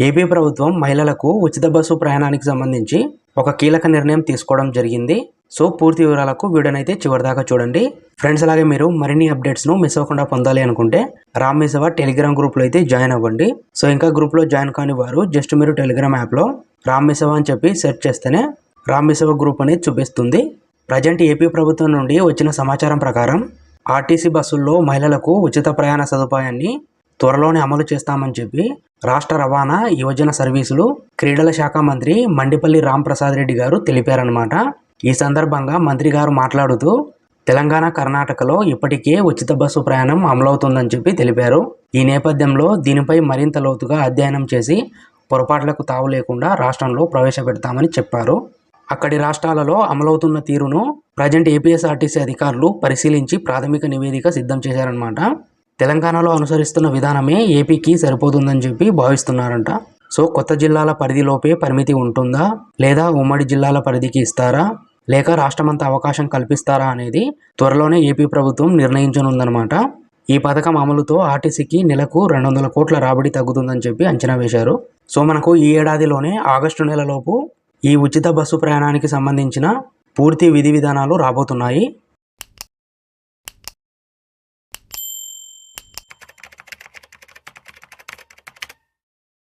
AP ప్రభుత్వం మహిళలకు ఉచిత బస్సు ప్రయాణానికి సంబంధించి ఒక కీలక నిర్ణయం తీసుకోవడం జరిగింది. సో పూర్తి వివరాలకు వీడియోనైతే చివరిదాకా చూడండి. ఫ్రెండ్స్ అలాగే మీరు మరిన్ని అప్డేట్స్ను మిస్ అవ్వకుండా పొందాలి అనుకుంటే రామ్ టెలిగ్రామ్ గ్రూప్లో అయితే జాయిన్ అవ్వండి. సో ఇంకా గ్రూప్లో జాయిన్ కాని వారు జస్ట్ మీరు టెలిగ్రామ్ యాప్లో రామ్ అని చెప్పి సెర్చ్ చేస్తేనే రామ్ గ్రూప్ అనేది చూపిస్తుంది. ప్రజెంట్ ఏపీ ప్రభుత్వం నుండి వచ్చిన సమాచారం ప్రకారం ఆర్టీసీ బస్సుల్లో మహిళలకు ఉచిత ప్రయాణ సదుపాయాన్ని త్వరలోనే అమలు చేస్తామని చెప్పి రాష్ట్ర రవాణా యువజన సర్వీసులు క్రీడల శాఖ మంత్రి మండిపల్లి రాంప్రసాద్ రెడ్డి గారు తెలిపారనమాట ఈ సందర్భంగా మంత్రి గారు మాట్లాడుతూ తెలంగాణ కర్ణాటకలో ఇప్పటికే ఉచిత బస్సు ప్రయాణం అమలవుతుందని చెప్పి తెలిపారు. ఈ నేపథ్యంలో దీనిపై మరింత లోతుగా అధ్యయనం చేసి పొరపాట్లకు తావు లేకుండా రాష్ట్రంలో ప్రవేశపెడతామని చెప్పారు. అక్కడి రాష్ట్రాలలో అమలవుతున్న తీరును ప్రజెంట్ ఏపీఎస్ఆర్టీసీ అధికారులు పరిశీలించి ప్రాథమిక నివేదిక సిద్ధం చేశారనమాట తెలంగాణలో అనుసరిస్తున్న విధానమే ఏపీకి సరిపోతుందని చెప్పి భావిస్తున్నారంట. సో కొత్త జిల్లాల పరిధిలోపే పరిమితి ఉంటుందా? లేదా ఉమ్మడి జిల్లాల పరిధికి ఇస్తారా? లేక రాష్ట్రమంతా అవకాశం కల్పిస్తారా అనేది త్వరలోనే ఏపీ ప్రభుత్వం నిర్ణయించనుందనమాట ఈ పథకం అమలుతో ఆర్టీసీకి నెలకు రెండు వందల కోట్ల రాబడి తగ్గుతుందని చెప్పి అంచనా వేశారు. సో మనకు ఈ ఏడాదిలోనే ఆగస్టు నెలలోపు ఈ ఉచిత బస్సు ప్రయాణానికి సంబంధించిన పూర్తి విధి విధానాలు రాబోతున్నాయి.